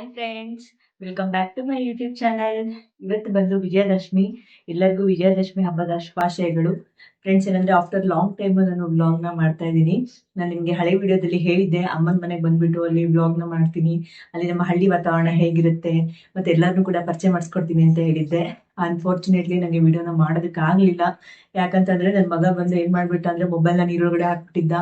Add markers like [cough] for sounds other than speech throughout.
Hi friends welcome back to my YouTube channel ಇವತ್ತು ಬಂದು ವಿಜಯದಶಮಿ. ಎಲ್ಲರಿಗೂ ವಿಜಯದಶಮಿ ಹಬ್ಬದ ಶುಭಾಶಯಗಳು. ಫ್ರೆಂಡ್ಸ್ ಏನಂದ್ರೆ ಆಫ್ಟರ್ ಲಾಂಗ್ ಟೈಮ್ ನಾನು ವ್ಲಾಗ್ನ ಮಾಡ್ತಾ ಇದ್ದೀನಿ. ನಾನು ನಿಮಗೆ ಹಳೆ ವಿಡಿಯೋದಲ್ಲಿ ಹೇಳಿದ್ದೆ. ಅಮ್ಮನ ಮನೆಗೆ ಬಂದ್ಬಿಟ್ಟು ಅಲ್ಲಿ ವ್ಲಾಗ್ನ ಮಾಡ್ತೀನಿ. ಅಲ್ಲಿ ನಮ್ಮ ಹಳ್ಳಿ ವಾತಾವರಣ ಹೇಗಿರುತ್ತೆ, ಮತ್ತೆ ಎಲ್ಲರನ್ನೂ ಕೂಡ ಪರಿಚಯ ಮಾಡಿಸ್ಕೊಡ್ತೀನಿ ಅಂತ ಹೇಳಿದ್ದೆ. ಅನ್ಫಾರ್ಚುನೇಟ್ಲಿ ನನಗೆ ವಿಡಿಯೋನ ಮಾಡೋದಕ್ಕಾಗಲಿಲ್ಲ. ಯಾಕಂತಂದ್ರೆ ನನ್ನ ಮಗ ಬಂದು ಏನ್ ಮಾಡ್ಬಿಟ್ಟ ಅಂದ್ರೆ ಮೊಬೈಲ್ನ ನೀರೊಳಗಡೆ ಹಾಕ್ಬಿಟ್ಟಿದ್ದ.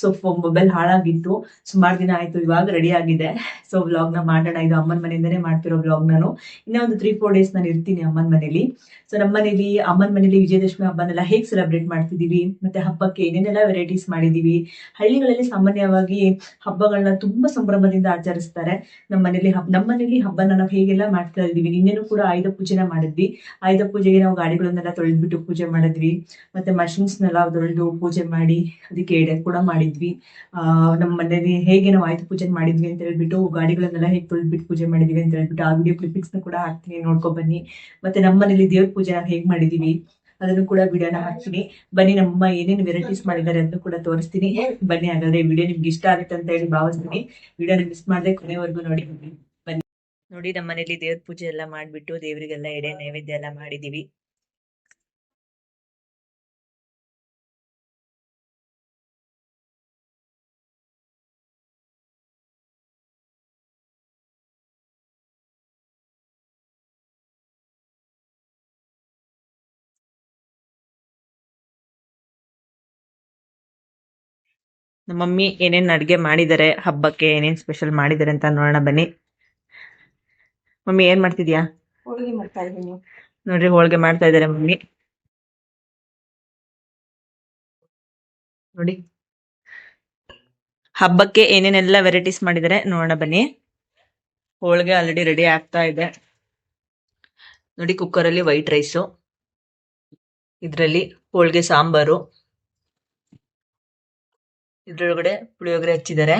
So mobile ಹಾಳಾಗಿತ್ತು. ಸುಮಾರು ದಿನ ಆಯ್ತು, ಇವಾಗ ರೆಡಿ ಆಗಿದೆ. ಸೊ ವ್ಲಾಗ್ನ ಮಾಡೋಣ. ಇದು ಅಮ್ಮನ ಮನೆಯಿಂದನೇ ಮಾಡ್ತಿರೋ ವ್ಲಾಗ್ ನಾನು. ಇನ್ನೂ ಒಂದು ತ್ರೀ ಫೋರ್ ಡೇಸ್ ನಾನು ಇರ್ತೀನಿ ಅಮ್ಮನ ಮನೇಲಿ. ಸೊ ನಮ್ಮ ಮನೇಲಿ, ಅಮ್ಮನ ಮನೇಲಿ ವಿಜಯದಶಮಿ ಹಬ್ಬನೆಲ್ಲ ಹೇಗೆ ಸೆಲೆಬ್ರೇಟ್ ಮಾಡ್ತಿದೀವಿ ಮತ್ತೆ ಹಬ್ಬಕ್ಕೆ ಏನೇನೆಲ್ಲ ವೆರೈಟೀಸ್ ಮಾಡಿದೀವಿ ಹಳ್ಳಿಗಳಲ್ಲಿ ಸಾಮಾನ್ಯವಾಗಿ ಹಬ್ಬಗಳನ್ನ ತುಂಬಾ ಸಂಭ್ರಮದಿಂದ ಆಚರಿಸ್ತಾರೆ. ನಮ್ಮ ಮನೇಲಿ ಹಬ್ಬ ನಮ್ಮ ಮನೇಲಿ ಹಬ್ಬನ ನಾವು ಹೇಗೆಲ್ಲ ಮಾಡ್ತಾ ಇದೀವಿ ನಿನ್ನೆನೂ ಕೂಡ ಆಯುಧ ಪೂಜೆನ ಮಾಡಿದ್ವಿ. ಆಯುಧ ಪೂಜೆಗೆ ನಾವು ಗಾಡಿಗಳನ್ನೆಲ್ಲ ತೊಳೆದ್ಬಿಟ್ಟು ಪೂಜೆ ಮಾಡಿದ್ವಿ. ಮತ್ತೆ ಮಷಿನ್ಸ್ನೆಲ್ಲ ತೊಳೆದು ಪೂಜೆ ಮಾಡಿ, ಅದಕ್ಕೆ ಎಡೆ ಕೂಡ ಮಾಡಿದ್ವಿ. ಆ, ನಮ್ಮ ಮನೆಯಲ್ಲಿ ಹೇಗೆ ನಾವು ಆಯುಧ ಪೂಜೆ ಮಾಡಿದ್ವಿ ಅಂತ ಹೇಳ್ಬಿಟ್ಟು ಗಾಡಿಗಳನ್ನೆಲ್ಲ ಹೇಗೆ ಪೂಜೆ ಮಾಡಿದ್ವಿ ಅಂತ ಹೇಳ್ಬಿಟ್ಟು ಆ ವಿಡಿಯೋ ಕ್ಲಿಪಿಕ್ಸ್ ಕೂಡ ಹಾಕ್ತೀನಿ, ನೋಡ್ಕೊಂಡ್ ಬನ್ನಿ. ಮತ್ತೆ ನಮ್ಮ ಮನೇಲಿ ದೇವ್ರ ಪೂಜೆ ಹೇಗ್ ಮಾಡಿದೀವಿ ಅದನ್ನು ಕೂಡ ವಿಡಿಯೋನ ಹಾಕ್ತೀನಿ. ಬನ್ನಿ, ನಮ್ಮ ಏನೇನು ವೆರೈಟೀಸ್ ಮಾಡಿದ್ದಾರೆ ಅಂತ ಕೂಡ ತೋರಿಸ್ತೀನಿ. ಬನ್ನಿ, ಹಾಗಾದ್ರೆ ವಿಡಿಯೋ ನಿಮ್ಗೆ ಇಷ್ಟ ಆಗುತ್ತೆ ಅಂತ ಹೇಳಿ ಭಾವಿಸ್ತೀನಿ. ವಿಡಿಯೋನ ಮಿಸ್ ಮಾಡದೆ ಕೊನೆವರೆಗೂ ನೋಡಿ. ಬನ್ನಿ. ನೋಡಿ, ನಮ್ಮ ಮನೇಲಿ ದೇವ್ರ ಪೂಜೆ ಎಲ್ಲ ಮಾಡ್ಬಿಟ್ಟು ದೇವರಿಗೆಲ್ಲ ಎಡೆ ನೈವೇದ್ಯ ಎಲ್ಲ ಮಾಡಿದೀವಿ ನಮ್ಮ ಮಮ್ಮಿ ಏನೇನು ಅಡುಗೆ ಮಾಡಿದ್ದಾರೆ ಹಬ್ಬಕ್ಕೆ ಏನೇನು ಸ್ಪೆಷಲ್ ಮಾಡಿದ್ದಾರೆ ಅಂತ ನೋಡೋಣ ಬನ್ನಿ. ಮಮ್ಮಿ ಏನು ಮಾಡ್ತಿದ್ಯಾ? ಹೋಳಿಗೆ ಮಾಡ್ತಾ ಇದ್ದೀನಿ. ನೋಡ್ರಿ ಹೋಳಿಗೆ ಮಾಡ್ತಾ ಇದ್ದಾರೆ ಮಮ್ಮಿ. ನೋಡಿ. ಹಬ್ಬಕ್ಕೆ ಏನೇನೆಲ್ಲ ವೆರೈಟೀಸ್ ಮಾಡಿದ್ದಾರೆ ನೋಡೋಣ ಬನ್ನಿ. ಹೋಳಿಗೆ ಆಲ್ರೆಡಿ ರೆಡಿ ಆಗ್ತಾ ಇದೆ. ನೋಡಿ ಕುಕ್ಕರಲ್ಲಿ ವೈಟ್ ರೈಸು ಇದರಲ್ಲಿ ಹೋಳಿಗೆ ಸಾಂಬಾರು. ಇದ್ರೊಳಗಡೆ ಪುಳಿಯೋಗರೆ ಹಚ್ಚಿದ್ದಾರೆ.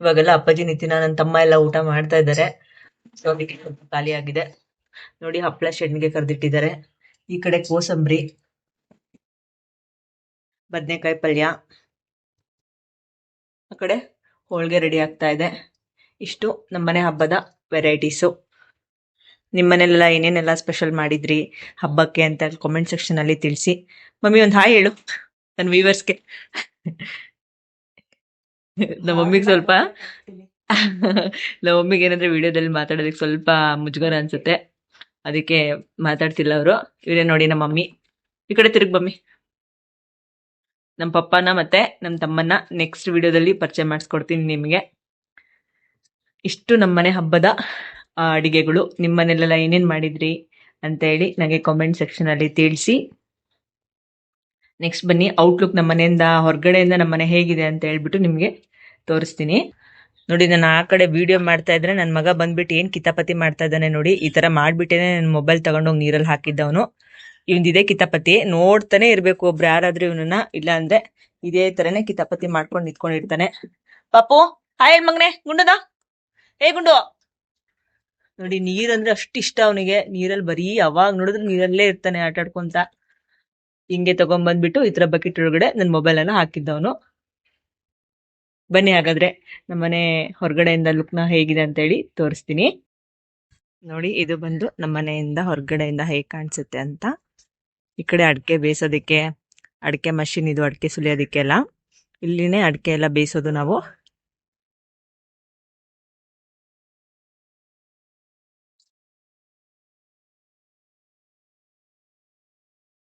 ಇವಾಗೆಲ್ಲ ಅಪ್ಪಾಜಿ, ನಿತಿನ ನನ್ನ ತಮ್ಮ ಎಲ್ಲ ಊಟ ಮಾಡ್ತಾ ಇದ್ದಾರೆ. ಅದಕ್ಕೆ ಖಾಲಿ ಆಗಿದೆ. ನೋಡಿ, ಹಪ್ಪಳ ಶೆಡ್ನಿಗೆ ಕರೆದಿಟ್ಟಿದ್ದಾರೆ. ಈ ಕಡೆ ಕೋಸಂಬರಿ, ಬದನೆಕಾಯಿ ಪಲ್ಯ, ಆ ಕಡೆ ಹೋಳಿಗೆ ರೆಡಿ ಆಗ್ತಾ ಇದೆ. ಇಷ್ಟು ನಮ್ಮನೆ ಹಬ್ಬದ ವೆರೈಟೀಸು ನಿಮ್ಮನೆಲ್ಲ ಏನೇನೆಲ್ಲ ಸ್ಪೆಷಲ್ ಮಾಡಿದ್ರಿ? ಹಬ್ಬಕ್ಕೆ ಅಂತ ಕಾಮೆಂಟ್ ಸೆಕ್ಷನ್ ಅಲ್ಲಿ ತಿಳಿಸಿ. ಮಮ್ಮಿ, ಒಂದು ಹಾಯ್ ಹೇಳು. ನನ್ನ ವ್ಯೂವರ್ಸ್ಗೆ [laughs] ನಮ್ಮ ಮಮ್ಮಿಗೆ ಸ್ವಲ್ಪ [laughs] ನಮ್ಮ ಮಮ್ಮಿಗೆ ಏನಂದ್ರೆ ವಿಡಿಯೋದಲ್ಲಿ ಮಾತಾಡೋದಕ್ಕೆ ಸ್ವಲ್ಪ ಮುಜುಗರ ಅನ್ಸುತ್ತೆ. ಅದಕ್ಕೆ ಮಾತಾಡ್ತಿಲ್ಲ ಅವರು. ಇವರೇ ನೋಡಿ ನಮ್ಮ ಮಮ್ಮಿ. ಈ ಕಡೆ ತಿರುಗಿ ಬಮ್ಮಿ ನಮ್ಮ ಪಪ್ಪನ ಮತ್ತೆ ನಮ್ಮ ತಮ್ಮನ್ನ ನೆಕ್ಸ್ಟ್ ವಿಡಿಯೋದಲ್ಲಿ ಪರಿಚಯ ಮಾಡಿಸ್ಕೊಡ್ತೀನಿ ನಿಮಗೆ. ಇಷ್ಟು ನಮ್ಮನೆ ಹಬ್ಬದ ಅಡಿಗೆಗಳು. ನಿಮ್ಮನೆಲ್ಲೆಲ್ಲ ಏನೇನು ಮಾಡಿದ್ರಿ ಅಂತ ಹೇಳಿ ನನಗೆ ಕಾಮೆಂಟ್ ಸೆಕ್ಷನ್ ಅಲ್ಲಿ ತಿಳಿಸಿ. ನೆಕ್ಸ್ಟ್ ಬನ್ನಿ ಔಟ್ಲುಕ್ ನಮ್ಮ ಮನೆಯಿಂದ, ಹೊರಗಡೆಯಿಂದ ನಮ್ಮ ಮನೆ ಹೇಗಿದೆ ಅಂತ ಹೇಳ್ಬಿಟ್ಟು ನಿಮಗೆ ತೋರಿಸ್ತೀನಿ. ನೋಡಿ, ನಾನು ಆ ಕಡೆ ವಿಡಿಯೋ ಮಾಡ್ತಾ ಇದ್ರೆ ನನ್ನ ಮಗ ಬಂದ್ಬಿಟ್ಟು ಏನು ಕಿತಾಪತಿ ಮಾಡ್ತಾ ಇದ್ದಾನೆ ನೋಡಿ, ಈ ತರ ಮಾಡ್ಬಿಟ್ಟೇನೆ ನನ್ನ ಮೊಬೈಲ್ ತಗೊಂಡೋಗಿ ನೀರಲ್ಲಿ ಹಾಕಿದ್ದವನು. ಇವಂದಿದೆ ಕಿತಾಪತಿ, ನೋಡ್ತಾನೆ ಇರಬೇಕು, ಒಬ್ರು ಯಾರಾದ್ರೂ ಇವನನ್ನ, ಇಲ್ಲ ಅಂದ್ರೆ ಇದೇ ತರನೇ ಕಿತಾಪತಿ ಮಾಡ್ಕೊಂಡು ನಿಂತ್ಕೊಂಡಿರ್ತಾನೆ. ಪಾಪು, ಹಾಯ್ ಮಗನೆ ಗುಂಡದ? ಏ ಗುಂಡು! ನೋಡಿ, ನೀರಂದ್ರೆ ಅಷ್ಟು ಇಷ್ಟ ಅವನಿಗೆ, ನೀರಲ್ಲಿ ಬರೀ ಅವಾಗ ನೋಡಿದ್ರೆ ನೀರಲ್ಲೇ ಇರ್ತಾನೆ ಆಟ ಆಡ್ಕೊಂತ ಹಿಂಗೆ ತಗೊಂಡ್ಬಂದ್ಬಿಟ್ಟು ಈ ತರ ಬಕೆಟ್ ಒಳಗಡೆ ನನ್ನ ಮೊಬೈಲ್ ಅನ್ನ ಹಾಕಿದ್ದವನು. ಬನ್ನಿ ಹಾಗಾದ್ರೆ ನಮ್ಮನೆ ಹೊರಗಡೆಯಿಂದ ಲುಕ್ನ ಹೇಗಿದೆ ಅಂತ ಹೇಳಿ ತೋರಿಸ್ತೀನಿ. ನೋಡಿ, ಇದು ಬಂದು ನಮ್ಮನೆಯಿಂದ ಹೊರಗಡೆಯಿಂದ ಹೇಗೆ ಕಾಣಿಸುತ್ತೆ ಅಂತ. ಈ ಕಡೆ ಅಡಿಕೆ ಬೇಯಿಸೋದಕ್ಕೆ, ಅಡಿಕೆ ಮಷಿನ್ ಇದು ಅಡಿಕೆ ಸುಲಿಯೋದಕ್ಕೆಲ್ಲ, ಇಲ್ಲಿನೇ ಅಡಿಕೆ ಎಲ್ಲ ಬೇಯಿಸೋದು ನಾವು.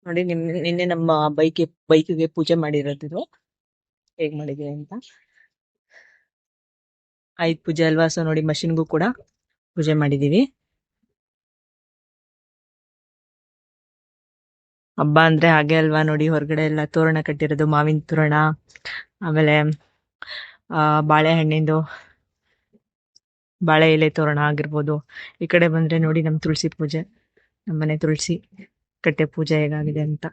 ನೋಡಿ ನಿಮ್, ನಿನ್ನೆ ನಮ್ಮ ಬೈಕ್, ಬೈಕ್ಗೆ ಪೂಜೆ ಮಾಡಿರೋದಿದ್ರು. ಹೇಗ್ ಮಾಡಿದೀವಿ ಅಂತ? ಆಯ್ತು ಪೂಜೆ ಅಲ್ವಾ? ಸೊ ನೋಡಿ ಮಷಿನ್ಗೂ ಕೂಡ ಪೂಜೆ ಮಾಡಿದೀವಿ. ಹಬ್ಬ ಅಂದ್ರೆ ಹಾಗೆ ಅಲ್ವಾ? ನೋಡಿ ಹೊರಗಡೆ ಎಲ್ಲ ತೋರಣ ಕಟ್ಟಿರೋದು, ಮಾವಿನ ತೋರಣ, ಆಮೇಲೆ, ಆ, ಬಾಳೆಹಣ್ಣಿಂದು ಬಾಳೆ ಎಲೆ ತೋರಣ ಆಗಿರ್ಬೋದು. ಈ ಕಡೆ ಬಂದ್ರೆ ನೋಡಿ ನಮ್ ತುಳಸಿ ಪೂಜೆ, ನಮ್ಮನೆ ತುಳಸಿ. ಕಟ್ಟೆ ಪೂಜೆ ಹೇಗಾಗಿದೆ ಅಂತ.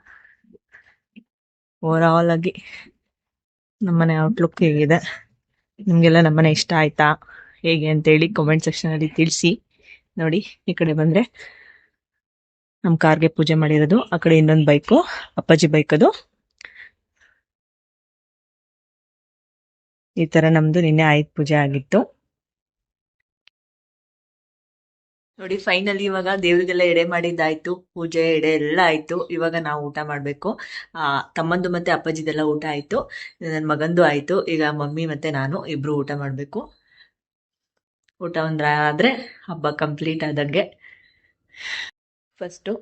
ಓವರ್ ಆಲ್ ಆಗಿ ನಮ್ಮನೆ ಔಟ್ಲುಕ್ ಹೇಗಿದೆ. ನಿಮ್ಗೆಲ್ಲ ನಮ್ಮನೆ ಇಷ್ಟ ಆಯ್ತಾ? ಹೇಗೆ ಅಂತ ಹೇಳಿ ಕಾಮೆಂಟ್ ಸೆಕ್ಷನ್ ಅಲ್ಲಿ ತಿಳಿಸಿ. ನೋಡಿ, ಈ ಕಡೆ ಬಂದ್ರೆ ನಮ್ ಕಾರ್ಗೆ ಪೂಜೆ ಮಾಡಿರೋದು, ಆ ಕಡೆ ಇನ್ನೊಂದು ಬೈಕು ಅಪ್ಪಾಜಿ ಬೈಕ್ ಅದು. ಈ ತರ ನಮ್ದು ನಿನ್ನೆ ಆಯುಧ ಪೂಜೆ ಆಗಿತ್ತು. ನೋಡಿ ಫೈನಲಿ ಇವಾಗ ದೇವ್ರಿಗೆಲ್ಲ ಎಡೆ ಮಾಡಿದ್ದಾಯ್ತು, ಪೂಜೆ ಎಡೆ ಎಲ್ಲ ಆಯ್ತು. ಇವಾಗ ನಾವು ಊಟ ಮಾಡಬೇಕು. ತಮ್ಮಂದು ಮತ್ತೆ ಅಪ್ಪಾಜಿದೆಲ್ಲ ಊಟ ಆಯ್ತು, ನನ್ನ ಮಗಂದು ಆಯ್ತು. ಈಗ ಮಮ್ಮಿ ಮತ್ತೆ ನಾನು ಇಬ್ರು ಊಟ ಮಾಡಬೇಕು. ಊಟ ಒಂದ್ರ ಆದ್ರೆ ಹಬ್ಬ ಕಂಪ್ಲೀಟ್ ಆದಂಗೆ. ಫಸ್ಟು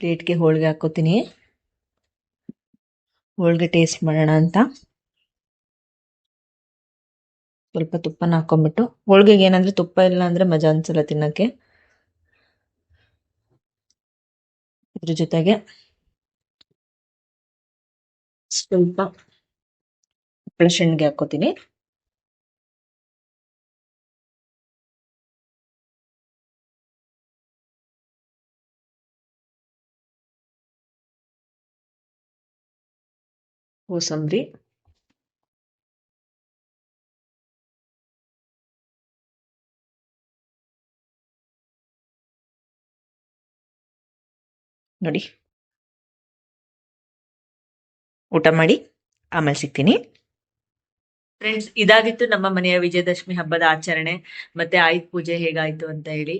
ಪ್ಲೇಟ್ಗೆ ಹೋಳಿಗೆ ಹಾಕೋತೀನಿ. ಹೋಳಿಗೆ ಟೇಸ್ಟ್ ಮಾಡೋಣ ಅಂತ. ಸ್ವಲ್ಪ ತುಪ್ಪನ ಹಾಕೊಂಡ್ಬಿಟ್ಟು, ಹೋಳಿಗೆಗೆ ಏನಂದ್ರೆ ತುಪ್ಪ ಇಲ್ಲ ಅಂದ್ರೆ ಮಜಾ ಅನ್ಸಲ್ಲ ತಿನ್ನಕ್ಕೆ. ಇದ್ರ ಜೊತೆಗೆ ಸ್ವಲ್ಪ ಹಪ್ಪಳ ಶೆಣ್ಗೆ ಹಾಕೋತೀನಿ ಕೋಸಂಬರಿ. ನೋಡಿ. ಊಟ ಮಾಡಿ, ಆಮೇಲೆ ಸಿಗ್ತೀನಿ. ಫ್ರೆಂಡ್ಸ್ ಇದಾಗಿತ್ತು ನಮ್ಮ ಮನೆಯ ವಿಜಯದಶಮಿ ಹಬ್ಬದ ಆಚರಣೆ. ಮತ್ತೆ ಆಯುಧ ಪೂಜೆ ಹೇಗಾಯ್ತು ಅಂತ ಹೇಳಿ.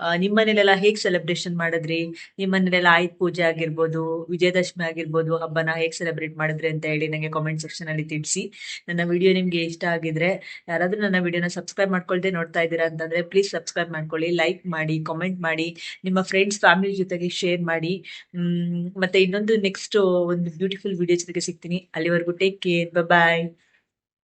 ಆ, ನಿಮ್ ಮನೇಲೆಲ್ಲ ಹೇಗ್ ಸೆಲೆಬ್ರೇಷನ್ ಮಾಡಿದ್ರಿ? ನಿಮ್ಮ ಮನೇಲೆಲ್ಲ ಆಯುಧ ಪೂಜೆ ಆಗಿರ್ಬೋದು ವಿಜಯದಶಮಿ ಆಗಿರ್ಬೋದು ಹಬ್ಬನ ಹೇಗ್ ಸೆಲೆಬ್ರೇಟ್ ಮಾಡಿದ್ರಿ ಅಂತ ಹೇಳಿ ನಂಗೆ ಕಾಮೆಂಟ್ ಸೆಕ್ಷನ್ ಅಲ್ಲಿ ತಿಳಿಸಿ. ನನ್ನ ವಿಡಿಯೋ ನಿಮ್ಗೆ ಇಷ್ಟ ಆಗಿದ್ರೆ ಯಾರಾದ್ರೂ ನನ್ನ ವಿಡಿಯೋನ ಸಬ್ಸ್ಕ್ರೈಬ್ ಮಾಡ್ಕೊಳ್ದೆ ನೋಡ್ತಾ ಇದ್ದೀರಾ ಅಂತಂದ್ರೆ ಪ್ಲೀಸ್ ಸಬ್ಸ್ಕ್ರೈಬ್ ಮಾಡ್ಕೊಳ್ಳಿ ಲೈಕ್ ಮಾಡಿ ಕಾಮೆಂಟ್ ಮಾಡಿ ನಿಮ್ಮ ಫ್ರೆಂಡ್ಸ್ ಫ್ಯಾಮಿಲಿ ಜೊತೆಗೆ ಶೇರ್ ಮಾಡಿ. ಮತ್ತೆ ಇನ್ನೊಂದು ನೆಕ್ಸ್ಟ್ ಒಂದು ಬ್ಯೂಟಿಫುಲ್ ವಿಡಿಯೋ ಜೊತೆಗೆ ಸಿಗ್ತೀನಿ. ಅಲ್ಲಿವರೆಗೂ ಟೇಕ್ ಕೇರ್ ಬಾಯ್